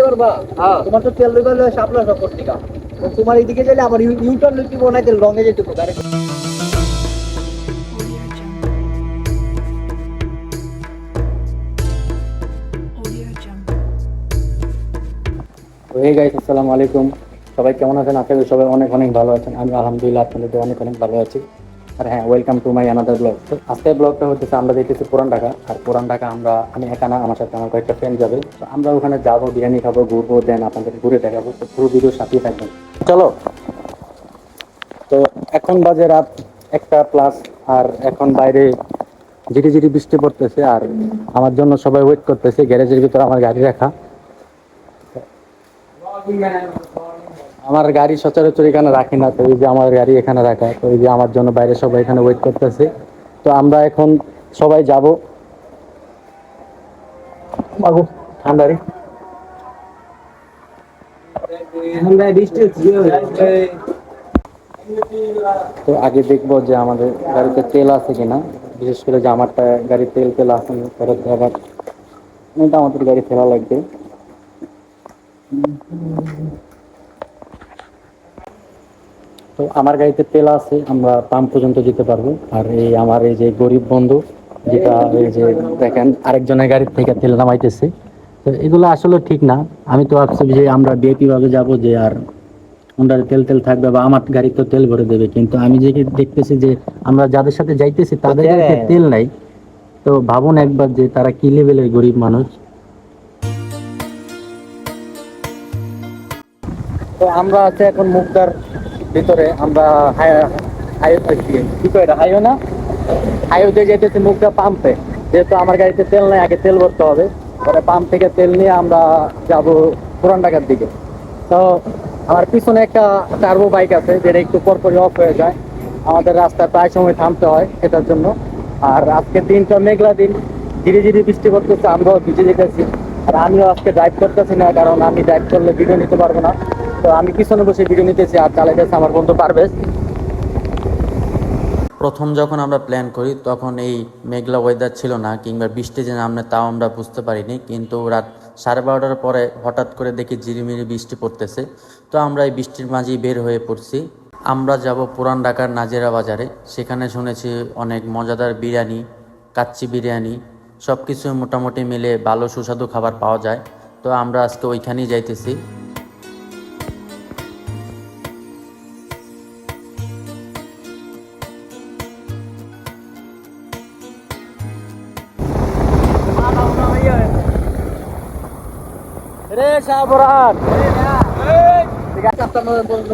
পারবা তোমার তো তেল সাপলা টাকা তোমার এইদিকে গেলে আবার যেতে পারে আসসালামু আলাইকুম সবাই কেমন আছেন? আশা করি সবাই অনেক অনেক ভালো আছেন। আমি আলহামদুলিল্লাহ আপনাদের অনেক অনেক ভালো আছি। আর হ্যাঁ welcome to my another blog তো আজকের ব্লগটা হচ্ছে আমরা দেখতেছি পুরান ঢাকা। আর পুরান ঢাকা আমরা, আমি একা না, আমার সাথে আমার কয়েকটা ফ্রেন্ড যাবে। তো আমরা ওখানে যাব, বিরিয়ানি খাব, ঘুরবো দেন আপনাদের ঘুরে দেখাবো। তো পুরো ভিডিও সাথেই থাকবেন। চলো। তো এখন বাজে রাত একটা প্লাস আর এখন বাইরে ঝিরি ঝিরি বৃষ্টি পড়তেছে, আর আমার জন্য সবাই ওয়েট করতেছে গ্যারেজের ভিতরে আমার গাড়ি রাখা। আমার গাড়ি সচরাচর এখানে রাখি না তো এই যে আমার গাড়ি এখানে রাখা তো এই যে আমার জন্য বাইরে সবাই এখানে ওয়েট করতেছে। তো আমরা এখন সবাই যাব। মাগো ঠান্ডা রে। তো আগে দেখব যে আমাদের গাড়িতে তেল আছে কিনা বিশেষ করে যে আমারটা গাড়ি তেল তেল আছে না পরে তো আবার এটা আমাদের গাড়ি ফেরা লাগবে। তো আমার গাড়িতে তেল আছে আমরা পাম্প পর্যন্ত যেতে পারব। আর এই আমার এই যে গরিব বন্ধু যেটা এই যে দেখেন আরেকজনের গাড়ি থেকে তেল নামাইতেছে। তো এগুলো আসলে ঠিক না। আমি তো ভাবছি যে আমরা বিএপি ভাবে যাব যে আর আমরা তেল তেল থাকবে বা আমার গাড়ি তো তেল ভরে দেবে। কিন্তু আমি যে দেখতেছি যে আমরা যাদের সাথে যাইতেছি তাদের গাড়িতে তেল নাই। তো ভাবুন একবার যে তারা কি লেভেলের গরিব মানুষ। তো আমরা আছে এখন মুক্তার ভিতরে আমরা কি? কয় হাইও না? হাইওতে যেতেছি মুক্তা পাম্পে যেহেতু আমার গাড়িতে তেল নেই, আগে তেল ভরতে হবে। পরে পাম্প থেকে তেল নিয়ে আমরা যাব পুরান ঢাকার দিকে। তো আমার পিছনে একটা টার্বো বাইক আছে, যেটা একটু পরপরই অফ হয়ে যায়। আমাদের রাস্তায় প্রায় সময় থামতে হয় সেটার জন্য। আর আজকে দিনটা মেঘলা দিন। ধীরে ধীরে বৃষ্টি করতেছে আমরাও ভিজে যেতেছি। আর আমিও আজকে ড্রাইভ করতেছি না, কারণ আমি ড্রাইভ করলে ভিডিও নিতে পারব না। তো আমি পিছনে বসে ভিডিও নিতেছি আর আমার বন্ধু পারবেশ প্রথম যখন আমরা প্ল্যান করি, তখন এই মেঘলা ওয়েদার ছিল না, কিংবা বৃষ্টি যে নামলে তাও আমরা বুঝতে পারিনি। কিন্তু রাত সাড়ে বারোটার পরে হঠাৎ করে দেখি ঝিরিমিরি বৃষ্টি পড়তেছে। তো আমরা এই বৃষ্টির মাঝেই বের হয়ে পড়ছি। আমরা যাব পুরান ঢাকার নাজেরা বাজারে। সেখানে শুনেছি অনেক মজাদার বিরিয়ানি, কাচ্চি বিরিয়ানি সব কিছু মোটামুটি মিলে ভালো সুস্বাদু খাবার পাওয়া যায়। তো আমরা আজকে ওইখানেই যাইতেছি। রে সাবরান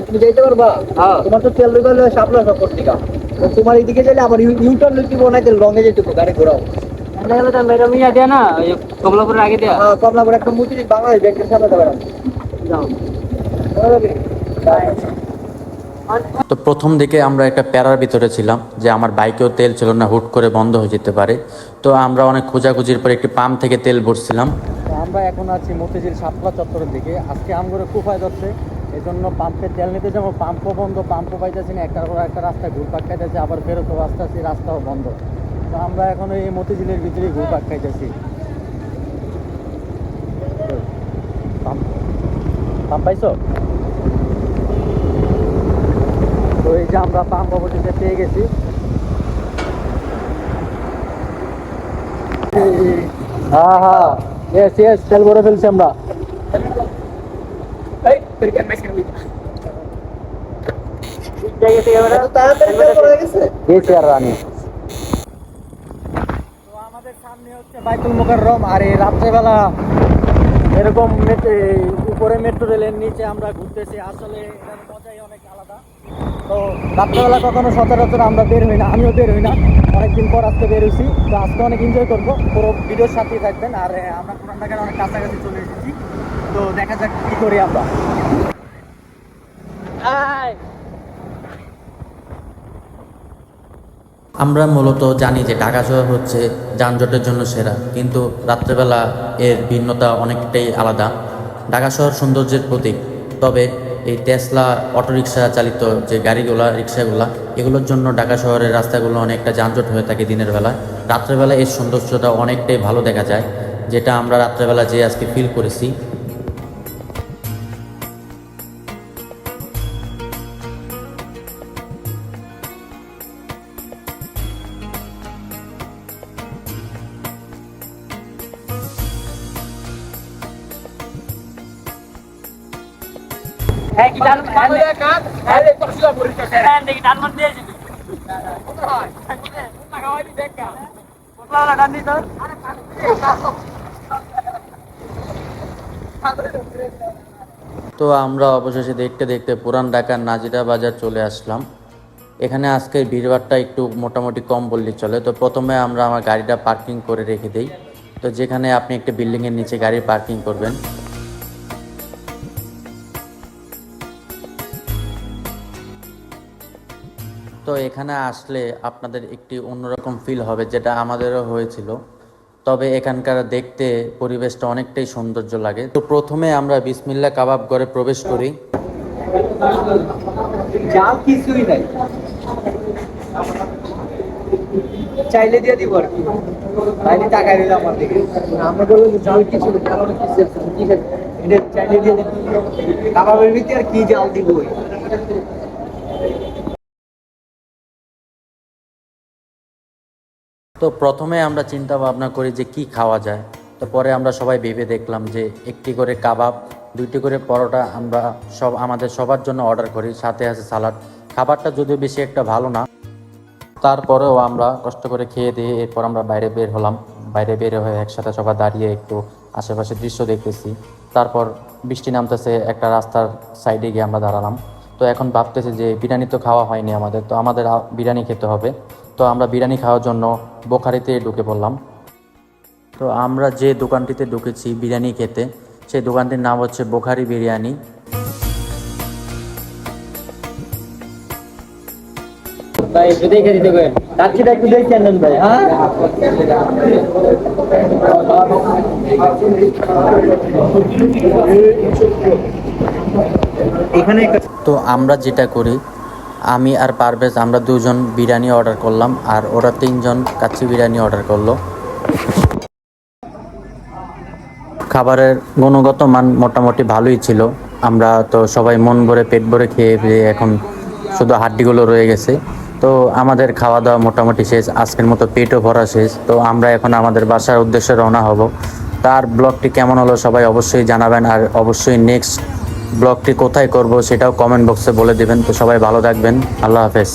তুমি যাইতে পারবা তোমার তো তেল দিবে সাপলা সত্তর টাকা তোমার এইদিকে গেলে আবার ইউটার্ন লইতে তেল লঙ্গে যেতে গাড়ি ঘোরাও। কমলাপুরের আগে দেয়া। হ্যাঁ কমলাপুর একটা মুচুরি বাংলাদেশ ব্যাংকের সামনে যাবে যাও। তো প্রথম দিকে আমরা একটা প্যারার ভিতরে ছিলাম যে আমার বাইকেও তেল ছিল না, হুট করে বন্ধ হয়ে যেতে পারে। তো আমরা অনেক খোঁজাখুঁজির পর একটি পাম্প থেকে তেল ভরছিলাম। আমরা এখন আছি মতিঝিল সাতলা চত্বরের দিকে। আজকে আমগুলো কুফায় যাচ্ছে এই জন্য পাম্পে তেল নিতে যাব। পাম্পও বন্ধ, পাম্পও পাইতেছি না, একটার পর একটা রাস্তায় ঘুরপাক খাইতেছি, আবার ফেরত রাস্তা আছি রাস্তাও বন্ধ। তো আমরা এখন এই মতিঝিলের ভিতরেই ঘুরপাক খাইতেছি। পাম্প পাইছো? তো এই যে আমরা পাম্প অবশেষে পেয়ে গেছি। হ্যাঁ হ্যাঁ ইয়েস ইয়েস তেল ভরে ফেলছি আমরা। আমাদের সামনে হচ্ছে বাইতুল মোকাররম আর এই রাত্রেবেলা এরকম উপরে মেট্রো রেলের নিচে আমরা ঘুরতেছি। আসলে এটার মজাই অনেক আলাদা তো রাত্রেবেলা কখনো সচরাচর আমরা বের হই না আমিও বের হই না। অনেকদিন পর আজকে বের হয়েছি তো আজকে অনেক এনজয় করব। পুরো ভিডিওর সাথেই থাকবেন আর আমরা পুরান ঢাকার অনেক কাছাকাছি চলে এসেছি। তো দেখা যাক কি করি আমরা। আমরা মূলত জানি যে ঢাকা শহর হচ্ছে যানজটের জন্য সেরা কিন্তু রাত্রেবেলা এর ভিন্নতা অনেকটাই আলাদা। ঢাকা শহর সৌন্দর্যের প্রতীক তবে এই টেসলা অটোরিক্সা চালিত যে গাড়িগুলো রিক্সাগুলো এগুলোর জন্য ঢাকা শহরের রাস্তাগুলো অনেকটা যানজট হয়ে থাকে দিনের বেলা রাত্রেবেলা এর সৌন্দর্যটা অনেকটাই ভালো দেখা যায়, যেটা আমরা রাত্রেবেলা যে আজকে ফিল করেছি। তো আমরা অবশেষে দেখতে দেখতে পুরান ঢাকার নাজিরা বাজার চলে আসলাম। এখানে আজকের ভিড়ভাড়টা একটু মোটামুটি কম বললেই চলে। তো প্রথমে আমরা আমার গাড়িটা পার্কিং করে রেখে দিই। তো যেখানে আপনি একটা বিল্ডিংয়ের নিচে গাড়ি পার্কিং করবেন তো এখানে আসলে আপনাদের একটি অন্যরকম ফিল হবে যেটা আমাদেরও হয়েছিল। তবে এখানকার দেখতে পরিবেশটা অনেকটাই সৌন্দর্য লাগে। তো প্রথমে আমরা বিসমিল্লা কাবাব ঘরে প্রবেশ করি। চাইলে দিয়ে দিব আর কি। তো প্রথমে আমরা চিন্তা ভাবনা করি যে কি খাওয়া যায়। তো পরে আমরা সবাই ভেবে দেখলাম যে একটি করে কাবাব, দুইটি করে পরোটা আমরা সব আমাদের সবার জন্য অর্ডার করি, সাথে আছে সালাড খাবারটা যদিও বেশি একটা ভালো না, তারপরেও আমরা কষ্ট করে খেয়ে দিয়ে এরপর আমরা বাইরে বের হলাম। বাইরে বের হয়ে একসাথে সবাই দাঁড়িয়ে একটু আশেপাশে দৃশ্য দেখতেছি। তারপর বৃষ্টি নামতেছে, একটা রাস্তার সাইডে গিয়ে আমরা দাঁড়ালাম। তো এখন ভাবতেছি যে বিরিয়ানি তো খাওয়া হয়নি আমাদের, তো আমাদের বিরিয়ানি খেতে হবে। তো আমরা বিরিয়ানি খাওয়ার জন্য বোখারিতে ঢুকে পড়লাম। তো আমরা যে দোকানটিতে ঢুকেছি বিরিয়ানি খেতে সেই দোকানটির নাম হচ্ছে বোখারি বিরিয়ানি। ভাই একটু দেখে দিতে পারেন। কাচ্ছিটা একটু দেখে আনেন ভাই হ্যাঁ? এখানে তো আমরা যেটা করি আমি আর পারভেজ, আমরা দুজন বিরিয়ানি অর্ডার করলাম আর ওরা তিনজন কাচ্চি বিরিয়ানি অর্ডার করল। খাবারের গুণগত মান মোটামুটি ভালোই ছিল। আমরা তো সবাই মন ভরে, পেট ভরে খেয়ে দিয়ে এখন শুধু হাড্ডিগুলো রয়ে গেছে। তো আমাদের খাওয়া দাওয়া মোটামুটি শেষ, আজকের মতো পেটও ভরা শেষ। তো আমরা এখন আমাদের বাসার উদ্দেশ্যে রওনা হব। তার ব্লগটি কেমন হলো সবাই অবশ্যই জানাবেন আর অবশ্যই নেক্সট ব্লগটি কোথায় করব সেটাও কমেন্ট বক্সে বলে দেবেন। তো সবাই ভালো থাকবেন। আল্লাহ হাফেজ।